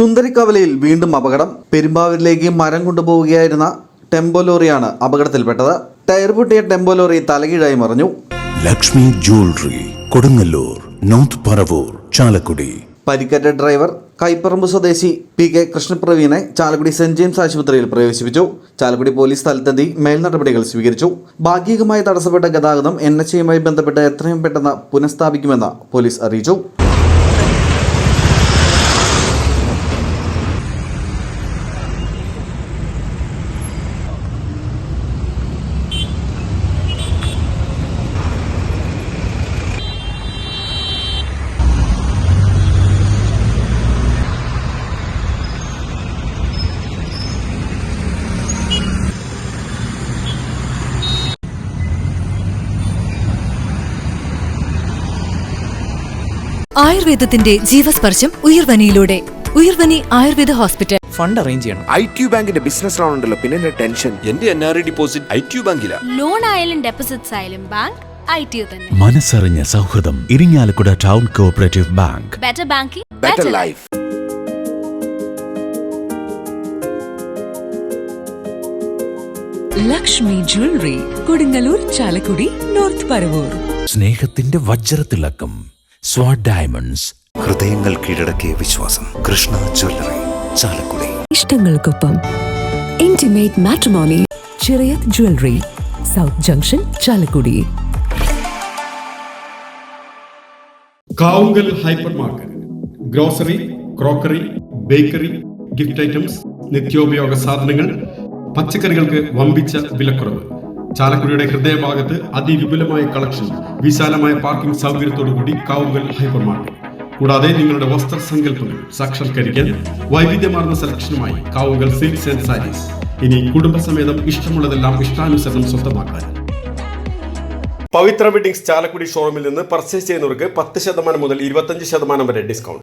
സുന്ദരിക്കവലയിൽ വീണ്ടും അപകടം. പെരുമ്പാവൂരിലേക്ക് മരം കൊണ്ടുപോവുകയായിരുന്ന ടെമ്പോ ലോറിയാണ് അപകടത്തിൽപ്പെട്ടത്. ടയർ പൊട്ടിയ ടെമ്പോ ലോറി തലകീഴായി മറിഞ്ഞു. Lakshmi jewellery Kodungallur north Paravur Chalakudy. പരിക്കേറ്റ ഡ്രൈവർ കൈപ്പറമ്പ് സ്വദേശി പി കെ കൃഷ്ണപ്രവീനെ ചാലക്കുടി സെന്റ് ജെയിംസ് ആശുപത്രിയിൽ പ്രവേശിപ്പിച്ചു. ചാലക്കുടി പോലീസ് സ്ഥലത്തെത്തി മേൽനടപടികൾ സ്വീകരിച്ചു. ഭാഗികമായി തടസ്സപ്പെട്ട ഗതാഗതം എൻ എച്ച് എയുമായി ബന്ധപ്പെട്ട് എത്രയും പെട്ടെന്ന് പുനഃസ്ഥാപിക്കുമെന്ന് പോലീസ് അറിയിച്ചു. ആയുർവേദത്തിന്റെ ജീവസ്പർശം ഉയർവനിയിലൂടെ. Uyarvani Ayurveda hospital. Fund arrange ചെയ്യണം. ഐ ടി ബാങ്കിന്റെ ബിസിനസ് ലോൺ ഉണ്ടല്ലോ പിന്നെ എന്റെ ടെൻഷൻ. എന്റെ N R I deposit I T ബാങ്കില. Loan ആയാലും ഡെപ്പോസിറ്റ് ആയാലും ബാങ്ക് മനസ്സറിഞ്ഞ സൗഹൃദം Irinjalakuda town cooperative bank. Better banking better life Lakshmi jewellery Kodungallur Chalakudy north Paravur. സ്നേഹത്തിന്റെ വജ്രത്തിളക്കം. സ്വാഡ് ഡയമണ്ട്സ് ഹൃദയങ്ങൾ കീഴടക്കിയ വിശ്വാസം. Krishna jewellery. Chalakudy. ഇഷ്ടങ്ങൾക്കൊപ്പം intimate matrimony Chirayath jewellery south junction Chalakudy. Kavungal hyper market grocery crockery bakery gift items നിത്യോപയോഗ സാധനങ്ങൾ പച്ചക്കറികൾക്ക് വമ്പിച്ച വിലക്കുറവ്. ചാലക്കുടിയുടെ ഹൃദയഭാഗത്ത് അതിവിപുലമായ കളക്ഷൻ വിശാലമായ പാർക്കിംഗ് സൗകര്യത്തോടുകൂടി കാവുങ്കൽ ഹൈപ്പർ മാർക്കറ്റ് കൂടാതെ നിങ്ങളുടെ വസ്ത്രസങ്കല്പങ്ങൾ സാക്ഷാത്കരിക്കാൻ വൈവിധ്യമാർന്ന സെലക്ഷനുമായി കാവുങ്കൽ സിൽക്സ് ആൻഡ് സാരീസ്. ഇനി കുടുംബസമേതം ഇഷ്ടമുള്ളതെല്ലാം ഇഷ്ടാനുസരണം സ്വന്തമാക്കാൻ. പവിത്ര വെഡിങ്സ് ചാലക്കുടി ഷോറൂമിൽ നിന്ന് പർച്ചേസ് ചെയ്യുന്നവർക്ക് പത്ത് ശതമാനം മുതൽ ഇരുപത്തഞ്ച് ശതമാനം വരെ ഡിസ്കൗണ്ട്.